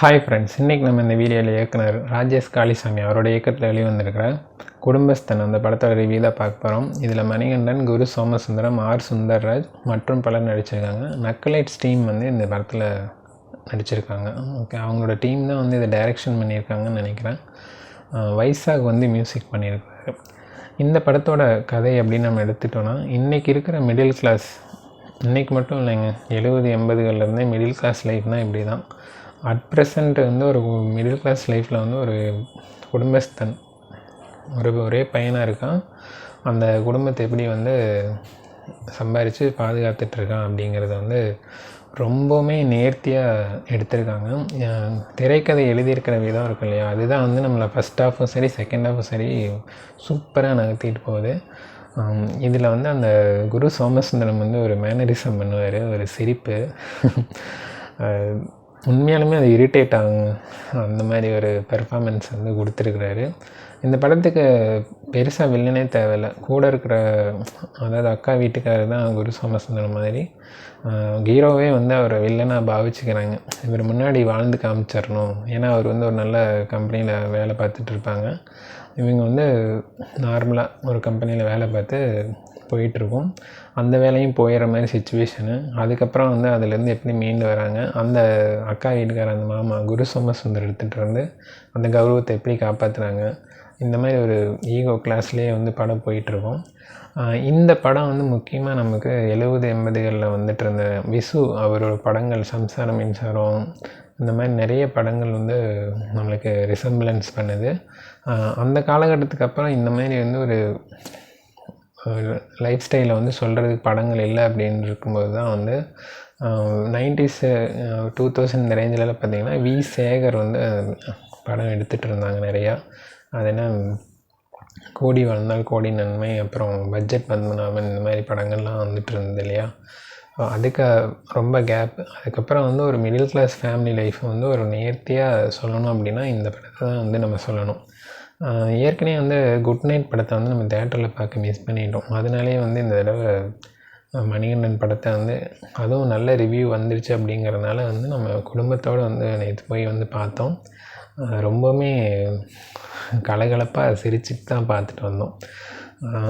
Hi friends இன்றைக்கி நம்ம இந்த வீடியோவில் இயக்குனர் ராஜேஷ் காளிசாமி அவரோட இயக்கத்தில் வெளிவந்திருக்கிற குடும்பஸ்தன் அந்த படத்தோட ரிவ்யூ தான் பார்க்க போகிறோம் இதில் மணிகண்டன் குரு சோமசுந்தரம் ஆர் சுந்தர்ராஜ் மற்றும் பலர் நடிச்சிருக்காங்க. நக்கலைட்ஸ் டீம் வந்து இந்த படத்தில் நடிச்சிருக்காங்க. ஓகே அவங்களோட டீம் தான் வந்து இதை டைரெக்ஷன் பண்ணியிருக்காங்கன்னு நினைக்கிறேன். வைசாக் வந்து மியூசிக் பண்ணியிருக்காரு. இந்த படத்தோட கதை அப்படின்னு நம்ம எடுத்துட்டோன்னா இன்றைக்கி இருக்கிற மிடில் கிளாஸ் இன்றைக்கி மட்டும் இல்லைங்க எழுபது எண்பதுகள்லேருந்தே மிடில் கிளாஸ் லைஃப்னால் இப்படி தான் அட் ப்ரெசண்ட் வந்து ஒரு மிடில் கிளாஸ் லைஃப்பில் வந்து ஒரு குடும்பஸ்தன். ஒரு ஒரே பையனாக இருக்கான். அந்த குடும்பத்தை எப்படி வந்து சம்பாரித்து பாதுகாத்துட்ருக்கான் அப்படிங்கிறத வந்து ரொம்பவுமே நேர்த்தியாக எடுத்திருக்காங்க. திரைக்கதை எழுதியிருக்கிற விதம் இருக்கு இல்லையா? அதுதான் வந்து நம்மளை ஃபஸ்ட் ஹாஃபும் சரி செகண்ட் ஹாஃபும் சரி சூப்பராக நகர்த்திட்டு போகுது. இதில் வந்து அந்த குரு சோமசுந்தரம் வந்து ஒரு மேனரிசம் பண்ணுவார். ஒரு சிரிப்பு. உண்மையாலுமே அது இரிட்டேட் ஆகும் அந்த மாதிரி ஒரு பெர்ஃபார்மன்ஸ் வந்து கொடுத்துருக்குறாரு. இந்த படத்துக்கு பெருசாக வில்லனே தேவையில்ல. கூட இருக்கிற அதாவது அக்கா வீட்டுக்காரர் தான் குரு சோமசுந்தரம் மாதிரி ஹீரோவே வந்து அவரை வில்லனாக பாவிச்சுக்கிறாங்க. இவர் முன்னாடி வாழ்ந்து காமிச்சிடணும் ஏன்னா அவர் வந்து ஒரு நல்ல கம்பெனியில் வேலை பார்த்துட்டு இருப்பாங்க. இவங்க வந்து நார்மலாக ஒரு கம்பெனியில் வேலை பார்த்து போயிட்டுருக்கும். அந்த வேலையும் போயிடுற மாதிரி சுச்சுவேஷனு அதுக்கப்புறம் வந்து அதுலேருந்து எப்படி மீண்டு வராங்க? அந்த அக்கா வீட்டுக்கார அந்த மாமா குரு சோமசுந்தர் எடுத்துகிட்டு வந்து அந்த கௌரவத்தை எப்படி காப்பாற்றுறாங்க இந்த மாதிரி ஒரு ஈகோ கிளாஸ்லேயே வந்து படம் போயிட்டுருக்கோம். இந்த படம் வந்து முக்கியமாக நமக்கு எழுபது எண்பதுகளில் வந்துட்டு இருந்த விசு அவரோட படங்கள் சம்சாரம் மின்சாரம் இந்த மாதிரி நிறைய படங்கள் வந்து நம்மளுக்கு ரிசம்பிளன்ஸ் பண்ணுது. அந்த காலகட்டத்துக்கு அப்புறம் இந்த மாதிரி வந்து ஒரு லைஃப் ஸ்டைலை வந்து சொல்கிறதுக்கு படங்கள் இல்லை அப்படின்னு இருக்கும்போது தான் வந்து நைன்டிஸு டூ தௌசண்ட் இந்த ரேஞ்சிலலாம் பார்த்திங்கன்னா வி சேகர் வந்து படம் எடுத்துகிட்டு இருந்தாங்க நிறையா. அது என்ன கோடி வளர்ந்தால் கோடி நன்மை அப்புறம் பட்ஜெட் பத்மநாபன் இந்த மாதிரி படங்கள்லாம் வந்துட்டு இருந்தது இல்லையா? அதுக்கு ரொம்ப கேப் அதுக்கப்புறம் வந்து ஒரு மிடில் கிளாஸ் ஃபேமிலி லைஃப் வந்து ஒரு நேர்த்தியாக சொல்லணும் அப்படின்னா இந்த படத்தை தான் வந்து நம்ம சொல்லணும். ஏற்கனவே வந்து குட் நைட் படத்தை வந்து நம்ம தேட்டரில் பார்க்க மிஸ் பண்ணிட்டோம். அதனாலேயே வந்து இந்த தடவை மணிகண்டன் படத்தை வந்து அதுவும் நல்ல ரிவ்யூ வந்துருச்சு அப்படிங்கிறதுனால வந்து நம்ம குடும்பத்தோடு வந்து நேற்று போய் வந்து பார்த்தோம். ரொம்பவுமே கலகலப்பாக சிரிச்சுட்டு தான் பார்த்துட்டு வந்தோம்.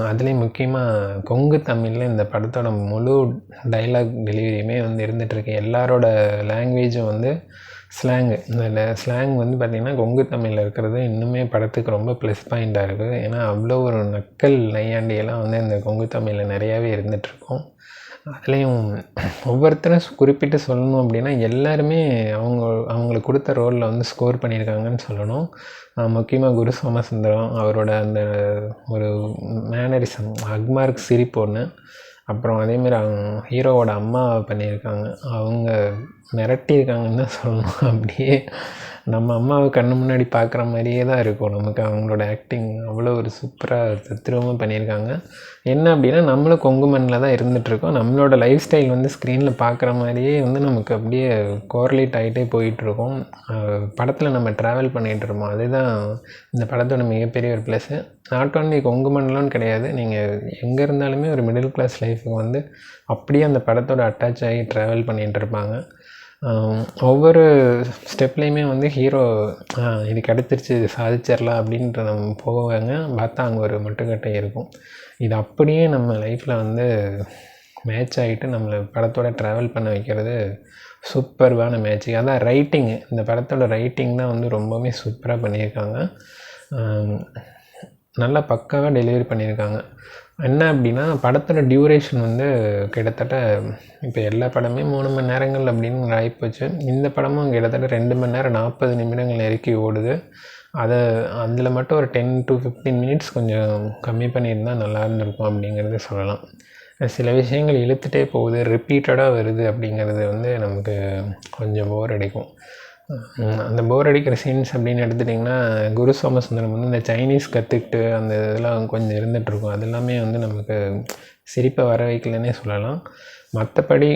அதுலேயும் முக்கியமாக கொங்கு தமிழில் இந்த படத்தோட முழு டைலாக் டெலிவரியுமே வந்து இருந்துகிட்ருக்கு எல்லாரோட லாங்குவேஜும் வந்து ஸ்லாங்கு இந்த ஸ்லாங் வந்து பார்த்திங்கன்னா கொங்கு தமிழில் இருக்கிறது இன்னுமே படத்துக்கு ரொம்ப ப்ளஸ் பாயிண்ட்டாக இருக்குது. ஏன்னா அவ்வளோ ஒரு நக்கல் நையாண்டியெல்லாம் வந்து இந்த கொங்கு தமிழில் நிறையாவே இருந்துகிட்ருக்கும் அதுலேயும் ஒவ்வொருத்தரும் குறிப்பிட்டு சொல்லணும் அப்படின்னா எல்லாருமே அவங்க அவங்களுக்கு கொடுத்த ரோலில் வந்து ஸ்கோர் பண்ணியிருக்காங்கன்னு சொல்லணும். முக்கியமாக குரு சோமசுந்தரம் அவரோட அந்த ஒரு மேனரிசம் அக்மார்க் சிரிப்பு ஒன்று அப்புறம் அதேமாரி அவங்க ஹீரோவோட அம்மா பண்ணியிருக்காங்க. அவங்க மிரட்டியிருக்காங்கன்னு தான் சொல்லணும். அப்படியே நம்ம அம்மாவை கண்ணு முன்னாடி பார்க்குற மாதிரியே தான் இருக்கும். நமக்கு அவங்களோட ஆக்டிங் அவ்வளோ ஒரு சூப்பராக தத்ரூபமாக பண்ணியிருக்காங்க. என்ன அப்படின்னா நம்மளும் கொங்கு மண்ணில் தான் இருந்துகிட்ருக்கோம் நம்மளோட லைஃப் ஸ்டைல் வந்து ஸ்க்ரீனில் பார்க்குற மாதிரியே வந்து நமக்கு அப்படியே கோர்லேட் ஆகிட்டே போயிட்டுருக்கோம். படத்தில் நம்ம ட்ராவல் பண்ணிகிட்ருப்போம் அதுதான் இந்த படத்தோட மிகப்பெரிய ஒரு ப்ளஸ்ஸு நாட் ஒன்லி கொங்கு மண்டலம்னு கிடையாது நீங்கள் எங்கே இருந்தாலுமே ஒரு மிடில் கிளாஸ் லைஃபுக்கு வந்து அப்படியே அந்த படத்தோட அட்டாச் ஆகி ட்ராவல் பண்ணிகிட்டு இருப்பாங்க. ஒவ்வொரு ஸ்டெப்லேயுமே வந்து ஹீரோ இது கிடச்சிருச்சு இது சாதிச்சிடலாம் அப்படின்ற நம்ம போவாங்க பார்த்தா அங்கே ஒரு மட்டுக்கட்டை இருக்கும். இது அப்படியே நம்ம லைஃப்பில் வந்து மேட்ச் ஆகிட்டு நம்மளை படத்தோட ட்ராவல் பண்ண வைக்கிறது சூப்பர்வான மேட்சிங் அதான் ரைட்டிங்கு இந்த படத்தோட ரைட்டிங் தான் வந்து ரொம்பவுமே சூப்பராக பண்ணியிருக்காங்க. நல்லா பக்காவாக டெலிவரி பண்ணியிருக்காங்க. என்ன அப்படின்னா படத்தோட டியூரேஷன் வந்து கிட்டத்தட்ட இப்போ எல்லா படமே மூணு மணி நேரங்கள் அப்படின்னு ஆகிப்போச்சு இந்த படமும் கிட்டத்தட்ட ரெண்டு மணி நேரம் நாற்பது நிமிடங்கள் நெருக்கி ஓடுது. அதை அதில் மட்டும் ஒரு டென் டு ஃபிஃப்டீன் மினிட்ஸ் கொஞ்சம் கம்மி பண்ணியிருந்தால் நல்லா இருந்திருக்கும் அப்படிங்கிறத சொல்லலாம். சில விஷயங்கள் இழுத்துட்டே போகுது ரிப்பீட்டடாக வருது அப்படிங்கிறது வந்து நமக்கு கொஞ்சம் போர் அடிக்கும். அந்த போர் அடிக்கிற சீன்ஸ் அப்படின்னு எடுத்துட்டிங்கன்னா குரு சோமசுந்தரம் வந்து இந்த சைனீஸ் கற்றுக்கிட்டு அந்த இதெல்லாம் கொஞ்சம் இருந்துகிட்ருக்கும் அது எல்லாமே வந்து நமக்கு சிரிப்பை வர வைக்கலன்னே சொல்லலாம். மற்றபடி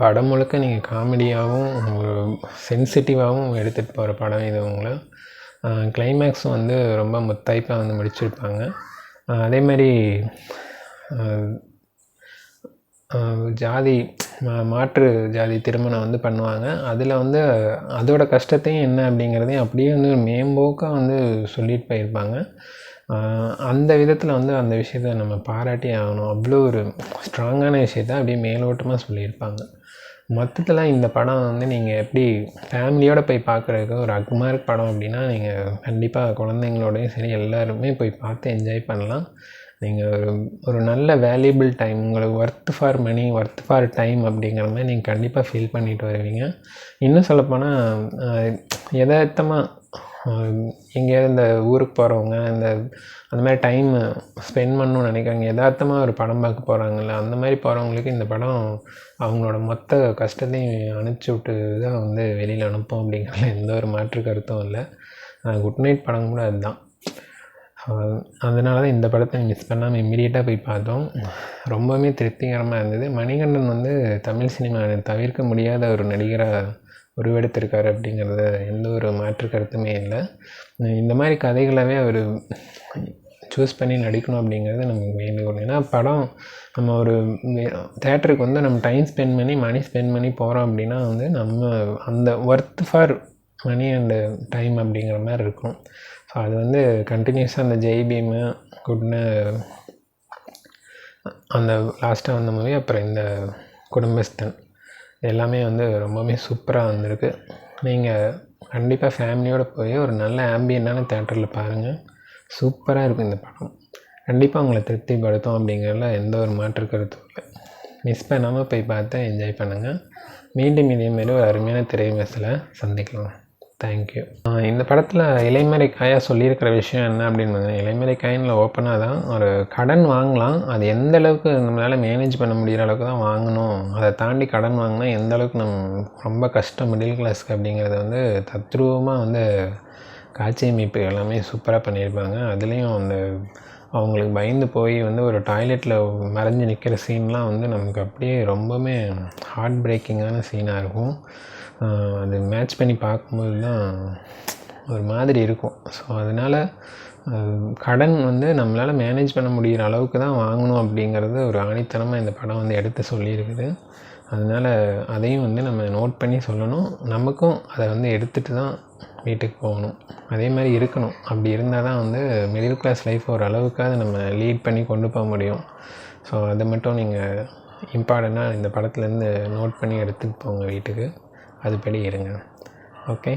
படம் முழுக்க நீங்கள் காமெடியாகவும் சென்சிட்டிவாகவும் எடுத்துகிட்டு போகிற படம் இது உங்களை. கிளைமேக்ஸும் வந்து ரொம்ப முத்தாய்ப்பாக வந்து முடிச்சிருப்பாங்க. அதே மாதிரி ஜாதி மாற்று ஜாதி திருமணம் வந்து பண்ணுவாங்க. அதில் வந்து அதோட கஷ்டத்தையும் என்ன அப்படிங்கிறதையும் அப்படியே வந்து மேம்போக்காக வந்து சொல்லிட்டு போயிருப்பாங்க. அந்த விதத்தில் வந்து அந்த விஷயத்த நம்ம பாராட்டி ஆகணும். அவ்வளோ ஒரு ஸ்ட்ராங்கான விஷயத்த அப்படியே மேலோட்டமாக சொல்லியிருப்பாங்க. மொத்தத்தில் இந்த படம் வந்து நீங்கள் எப்படி ஃபேமிலியோடு போய் பார்க்குறதுக்கு ஒரு அக்மார்க் படம் அப்படின்னா நீங்கள் கண்டிப்பாக குழந்தைங்களோடையும் சரி எல்லாருமே போய் பார்த்து என்ஜாய் பண்ணலாம். நீங்கள் ஒரு ஒரு நல்ல வேல்யூபிள் டைம் உங்களுக்கு worth for money worth for time அப்படிங்கிற மாதிரி நீங்கள் கண்டிப்பாக ஃபீல் பண்ணிட்டு வருவீங்க. இன்னும் சொல்லப்போனால் எதார்த்தமாக எங்கேயாவது இந்த ஊருக்கு போகிறவங்க இந்த அந்த மாதிரி டைம் ஸ்பெண்ட் பண்ணணும்னு நினைக்கிறாங்க யதார்த்தமாக ஒரு படம் பார்க்க போகிறாங்கல்ல அந்த மாதிரி போகிறவங்களுக்கு இந்த படம் அவங்களோட மொத்த கஷ்டத்தையும் அனுப்பிச்சி விட்டு தான் வந்து வெளியில் அனுப்பும் அப்படிங்கிறதுல எந்த ஒரு மாற்று கருத்தும் இல்லை. குட் நைட் படம் கூட அதுதான். அதனால தான் இந்த படத்தை மிஸ் பண்ணாமல் இம்மிடியட்டாக போய் பார்த்தோம். ரொம்பவுமே திருப்திகரமாக இருந்தது. மணிகண்டன் வந்து தமிழ் சினிமா தவிர்க்க முடியாத ஒரு நடிகராக உருவெடுத்திருக்காரு அப்படிங்கிறத எந்த ஒரு மாற்று கருத்துமே இல்லை. இந்த மாதிரி கதைகளவே அவர் சூஸ் பண்ணி நடிக்கணும் அப்படிங்கிறது நமக்கு வேண்டுகோள் ஏன்னா படம் நம்ம ஒரு தேட்டருக்கு வந்து நம்ம டைம் ஸ்பெண்ட் பண்ணி மணி ஸ்பெண்ட் பண்ணி போகிறோம் அப்படின்னா வந்து நம்ம அந்த worth for money and time அப்படிங்கிற மாதிரி இருக்கும். ஸோ அது வந்து கண்டினியூஸாக அந்த ஜெய் பீமு குட்னு அந்த லாஸ்ட்டாக வந்த மூவி அப்புறம் இந்த குடும்பஸ்தன். எல்லாமே வந்து ரொம்பவுமே சூப்பராக வந்திருக்கு. நீங்கள் கண்டிப்பாக ஃபேமிலியோடு போய் ஒரு நல்ல ஆம்பியனான தேட்டரில் பாருங்கள் சூப்பராக இருக்கும் இந்த படம். கண்டிப்பாக உங்களை திருப்திப்படுத்தும் அப்படிங்கிறதுல எந்த ஒரு மாற்று கருத்தும் இல்லை. மிஸ் பண்ணாமல் போய் பார்த்து என்ஜாய் பண்ணுங்கள் மீண்டும் இதேமாரி ஒரு அருமையான திரைமேசில் சந்திக்கலாம். தேங்க்யூ இந்த படத்தில் இளைமறை காயா சொல்லியிருக்கிற விஷயம் என்ன அப்படின்னு பார்த்தீங்கன்னா இளைமறை காயினில் ஓப்பனாக தான் ஒரு கடன் வாங்கலாம். அது எந்த அளவுக்கு நம்மளால் மேனேஜ் பண்ண முடிகிற அளவுக்கு தான் வாங்கணும். அதை தாண்டி கடன் வாங்கினா எந்த அளவுக்கு நம்ம ரொம்ப கஷ்டம் மிடில் கிளாஸ்க்கு அப்படிங்கிறத வந்து தத்ரூபமாக வந்து காட்சி அமைப்பு எல்லாமே சூப்பராக பண்ணியிருப்பாங்க. அதுலேயும் அந்த அவங்களுக்கு பயந்து போய் வந்து ஒரு டாய்லெட்டில் மறைஞ்சு நிற்கிற சீன்லாம் வந்து நமக்கு அப்படியே ரொம்பவுமே ஹார்ட் பிரேக்கிங்கான சீனாக இருக்கும். அது மேட்ச் பண்ணி பார்க்கும்போது தான் ஒரு மாதிரி இருக்கும். ஸோ அதனால் கடன் வந்து நம்மளால் மேனேஜ் பண்ண முடிகிற அளவுக்கு தான் வாங்கணும் அப்படிங்கிறது ஒரு ஆணித்தனமாக இந்த படம் வந்து எடுத்து சொல்லியிருக்குது. அதனால் அதையும் வந்து நம்ம நோட் பண்ணி சொல்லணும். நமக்கும் அதை வந்து எடுத்துகிட்டு தான் வீட்டுக்கு போகணும். அதே மாதிரி இருக்கணும். அப்படி இருந்தால் தான் வந்து மிடில் கிளாஸ் லைஃப் ஒரு அளவுக்காவது நம்ம லீட் பண்ணி கொண்டு போக முடியும். ஸோ அதை மட்டும் நீங்கள் இம்பார்ட்டண்ட்டாக இந்த படத்துலேருந்து நோட் பண்ணி எடுத்துகிட்டு போங்க வீட்டுக்கு. அதுபடி இருங்க ஓகே